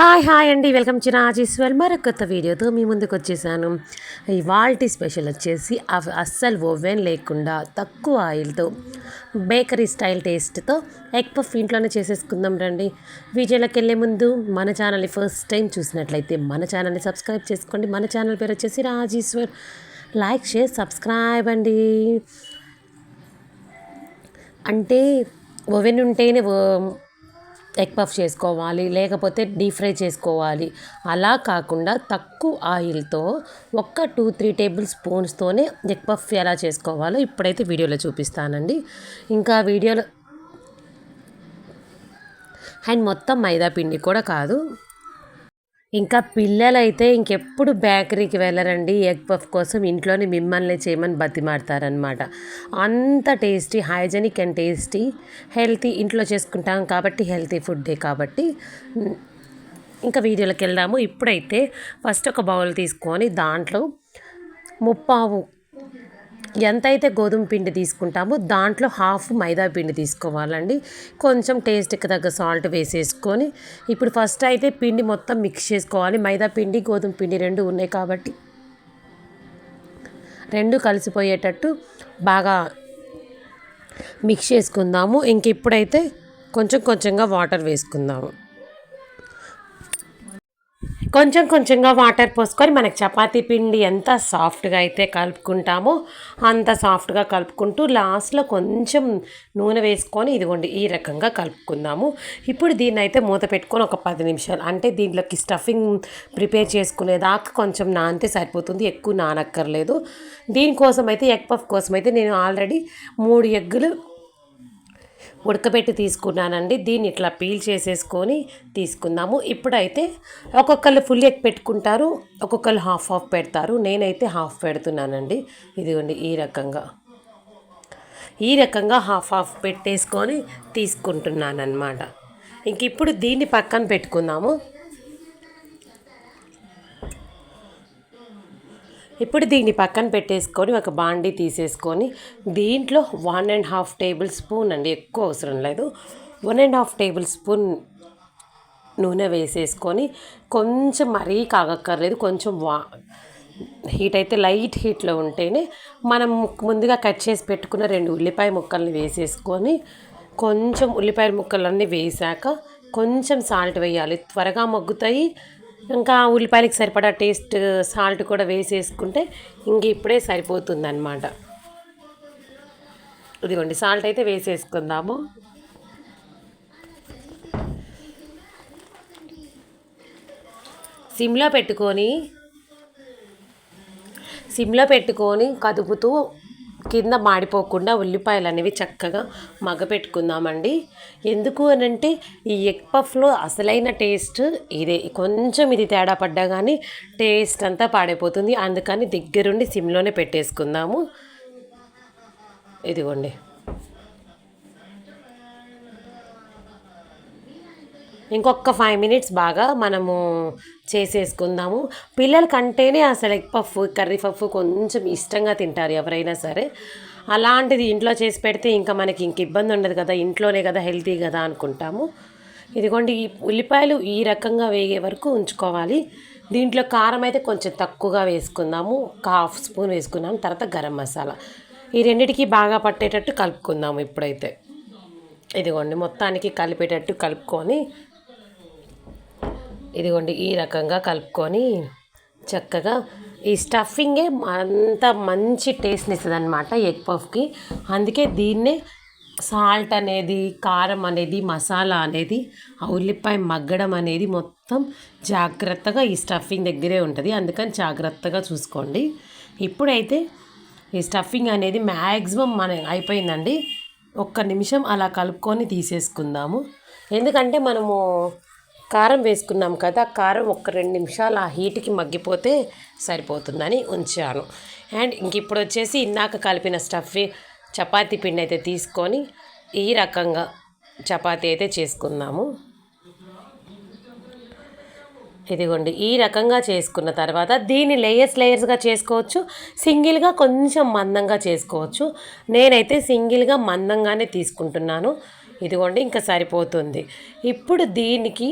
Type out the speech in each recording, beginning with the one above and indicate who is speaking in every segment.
Speaker 1: Hi hi అండి. Welcome to Rajeshwar మరొక కొత్త వీడియోతో మీ ముందుకు వచ్చేసాను. ఇవాల్టి స్పెషల్ వచ్చేసి అస్సలు ఓవెన్ లేకుండా తక్కువ ఆయిల్తో బేకరీ స్టైల్ టేస్ట్తో ఎగ్ పఫ్ ఇంట్లోనే చేసేసుకుందాం రండి. వీడియోలోకి వెళ్ళే ముందు మన ఛానల్ని ఫస్ట్ టైం చూసినట్లయితే మన ఛానల్ని సబ్స్క్రైబ్ చేసుకోండి. మన ఛానల్ పేరు వచ్చేసి రాజేశ్వర్ లైక్ షేర్ సబ్స్క్రైబ్ అండి. అంటే ఓవెన్ ఉంటేనే ఓ- ఎగ్ పఫ్ చేసుకోవాలి లేకపోతే డీప్ ఫ్రై చేసుకోవాలి. అలా కాకుండా తక్కువ ఆయిల్తో ఒక్క టూ త్రీ టేబుల్ స్పూన్స్తోనే ఎగ్ పఫ్ ఎలా చేసుకోవాలో ఇప్పుడైతే వీడియోలో చూపిస్తానండి. ఇంకా వీడియోలో అండ్ మొత్తం మైదా పిండి కూడా కాదు. ఇంకా పిల్లలైతే ఇంకెప్పుడు బేకరీకి వెళ్ళరండి. ఎగ్ పఫ్ కోసం ఇంట్లోనే మిమ్మల్ని చేయమని బతిమాడతారనమాట అంత tasty hygienic and tasty healthy ఇంట్లో చేసుకుంటాం కాబట్టి హెల్తీ ఫుడ్డే కాబట్టి. ఇంకా వీడియోలోకి వెళ్దాము. ఇప్పుడైతే ఫస్ట్ ఒక బౌల్ తీసుకొని దాంట్లో ముప్పావు ఎంతైతే గోధుమ పిండి తీసుకుంటామో దాంట్లో హాఫ్ మైదా పిండి తీసుకోవాలండి. కొంచెం టేస్ట్కి తగ్గ సాల్ట్ వేసేసుకొని ఇప్పుడు ఫస్ట్ అయితే పిండి మొత్తం మిక్స్ చేసుకోవాలి. మైదా పిండి గోధుమ పిండి రెండు ఉన్నాయి కాబట్టి రెండు కలిసిపోయేటట్టు బాగా మిక్స్ చేసుకుందాము. ఇంక ఇప్పుడైతే కొంచెం కొంచెంగా వాటర్ వేసుకుందాము. కొంచెం కొంచెంగా వాటర్ పోసుకొని మనకి చపాతీ పిండి ఎంత సాఫ్ట్గా అయితే కలుపుకుంటామో అంత సాఫ్ట్గా కలుపుకుంటూ లాస్ట్లో కొంచెం నూనె వేసుకొని ఇదిగోండి ఈ రకంగా కలుపుకుందాము. ఇప్పుడు దీన్ని అయితే మూత పెట్టుకొని ఒక పది నిమిషాలు అంటే దీంట్లోకి స్టఫింగ్ ప్రిపేర్ చేసుకునేదాకా కొంచెం నానితే సరిపోతుంది ఎక్కువ నానక్కర్లేదు. దీనికోసం అయితే ఎగ్ పఫ్ కోసం అయితే నేను ఆల్రెడీ మూడు ఎగ్గులు ఉడకబెట్టి తీసుకున్నానండి. దీన్ని ఇట్లా పీల్ చేసేసుకొని తీసుకుందాము. ఇప్పుడైతే ఒక్కొక్కరు ఫుల్ ఎగ్ పెట్టుకుంటారు ఒక్కొక్కరు హాఫ్ హాఫ్ పెడతారు. నేనైతే హాఫ్ పెడుతున్నానండి. ఇదిగోండి ఈ రకంగా. ఈ రకంగా హాఫ్ హాఫ్ పెట్టేసుకొని తీసుకుంటున్నాను అనమాట ఇంక ఇప్పుడు దీన్ని పక్కన పెట్టుకుందాము. ఇప్పుడు దీన్ని పక్కన పెట్టేసుకొని ఒక బాండీ తీసేసుకొని దీంట్లో one and half tablespoon అండి ఎక్కువ అవసరం లేదు. One and half tablespoon నూనె వేసేసుకొని కొంచెం మరీ కాగక్కర్లేదు కొంచెం వా హీట్ అయితే లైట్ హీట్లో ఉంటేనే మనం ముందుగా కట్ చేసి పెట్టుకున్న రెండు ఉల్లిపాయ ముక్కల్ని వేసేసుకొని కొంచెం ఉల్లిపాయ ముక్కలన్నీ వేసాక కొంచెం సాల్ట్ వేయాలి. త్వరగా మగ్గుతాయి ఇంకా ఉల్లిపాయలకి సరిపడా టేస్ట్ సాల్ట్ కూడా వేసేసుకుంటే ఇంక ఇప్పుడే సరిపోతుంది అనమాట ఇదిగోండి సాల్ట్ అయితే వేసేసుకుందాము. సిమ్లో పెట్టుకొని సిమ్లో పెట్టుకొని కదుపుతూ కింద మాడిపోకుండా ఉల్లిపాయలు అనేవి చక్కగా మగ పెట్టుకుందామండి ఎందుకు అని అంటే ఈ ఎగ్ పఫ్లో అసలైన టేస్ట్ ఇదే. కొంచెం ఇది తేడా పడ్డా కానీ టేస్ట్ అంతా పాడైపోతుంది. అందుకని దగ్గరుండి సిమ్లోనే పెట్టేసుకుందాము. ఇదిగోండి. ఇంకొక ఫైవ్ మినిట్స్ బాగా మనము చేసేసుకుందాము. పిల్లలకంటేనే అసలు ఎగ్ పఫ్ కర్రీ పఫ్ కొంచెం ఇష్టంగా తింటారు ఎవరైనా సరే. అలాంటిది ఇంట్లో చేసి పెడితే ఇంకా మనకి ఇంక ఇబ్బంది ఉండదు కదా ఇంట్లోనే కదా హెల్తీ కదా అనుకుంటాము. ఇదిగోండి ఈ ఉల్లిపాయలు ఈ రకంగా వేగే వరకు ఉంచుకోవాలి. దీంట్లో కారం అయితే కొంచెం తక్కువగా వేసుకుందాము. ఒక హాఫ్ స్పూన్ వేసుకున్నాము తర్వాత గరం మసాలా. ఈ రెండిటికి బాగా పట్టేటట్టు కలుపుకుందాము ఇప్పుడైతే. ఇదిగోండి మొత్తానికి కలిపేటట్టు కలుపుకొని ఇదిగోండి ఈ రకంగా కలుపుకొని చక్కగా ఈ స్టఫింగే అంత మంచి టేస్ట్ని ఇస్తుంది అనమాట ఎగ్ పఫ్కి. అందుకే దీన్నే సాల్ట్ అనేది కారం అనేది మసాలా అనేది ఆ ఉల్లిపాయ మగ్గడం అనేది మొత్తం జాగ్రత్తగా ఈ స్టఫింగ్ దగ్గరే ఉంటుంది. అందుకని జాగ్రత్తగా చూసుకోండి. ఇప్పుడైతే ఈ స్టఫింగ్ అనేది మ్యాక్సిమం మన అయిపోయిందండి. ఒక్క నిమిషం అలా కలుపుకొని తీసేసుకుందాము. ఎందుకంటే మనము కారం వేసుకున్నాం కదా కారం ఒక రెండు నిమిషాలు ఆ హీట్కి మగ్గిపోతే సరిపోతుందని ఉంచాను. అండ్ ఇంక ఇప్పుడు వచ్చేసి ఇందాక కలిపిన స్టఫ్ చపాతీ పిండి అయితే తీసుకొని ఈ రకంగా చపాతీ అయితే చేసుకుందాము ఇదిగోండి ఈ రకంగా చేసుకున్న తర్వాత దీన్ని లేయర్స్ లేయర్స్గా చేసుకోవచ్చు సింగిల్గా కొంచెం మందంగా చేసుకోవచ్చు. నేనైతే సింగిల్గా మందంగానే తీసుకుంటున్నాను. ఇదిగోండి ఇంకా సరిపోతుంది. ఇప్పుడు దీనికి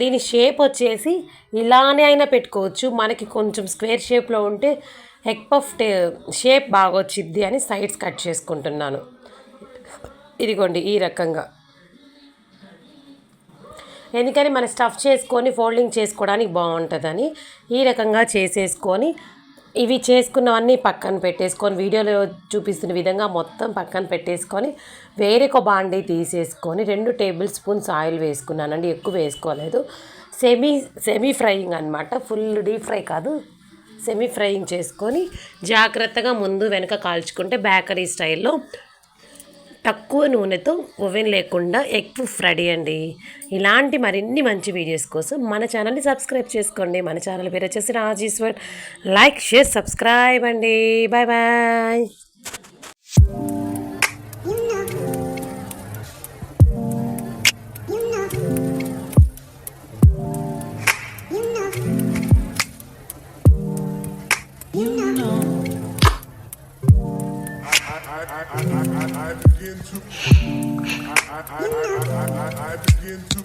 Speaker 1: దీని షేప్ వచ్చేసి ఇలానే అయినా పెట్టుకోవచ్చు. మనకి కొంచెం స్క్వేర్ షేప్లో ఉంటే హెక్ పఫ్ షేప్ బాగా వచ్చిద్ది అని సైడ్స్ కట్ చేసుకుంటున్నాను. ఇదిగోండి ఈ రకంగా. ఎందుకని మన స్టఫ్ చేసుకొని ఫోల్డింగ్ చేసుకోవడానికి బాగుంటుందని ఈ రకంగా చేసేసుకొని ఇవి చేసుకున్నవన్నీ పక్కన పెట్టేసుకొని వీడియోలో చూపిస్తున్న విధంగా మొత్తం పక్కన పెట్టేసుకొని వేరొక బాండీ తీసేసుకొని రెండు టేబుల్ స్పూన్స్ ఆయిల్ వేసుకున్నానండి ఎక్కువ వేసుకోలేదు. సెమీ సెమీ ఫ్రైయింగ్ అనమాట ఫుల్ డీప్ ఫ్రై కాదు. సెమీ ఫ్రైయింగ్ చేసుకొని జాగ్రత్తగా ముందు వెనక కాల్చుకుంటే బేకరీ స్టైల్లో తక్కువ నూనెతో ఓవెన్ లేకుండా ఎగ్ పుఫ్ రెడీ అండి. ఇలాంటి మరిన్ని మంచి వీడియోస్ కోసం మన ఛానల్ని సబ్స్క్రైబ్ చేసుకోండి. మన ఛానల్ పేరు వచ్చేసి రాజేశ్వర్. లైక్ షేర్ సబ్స్క్రైబ్ అండి. Bye bye.
Speaker 2: I begin to. I begin to.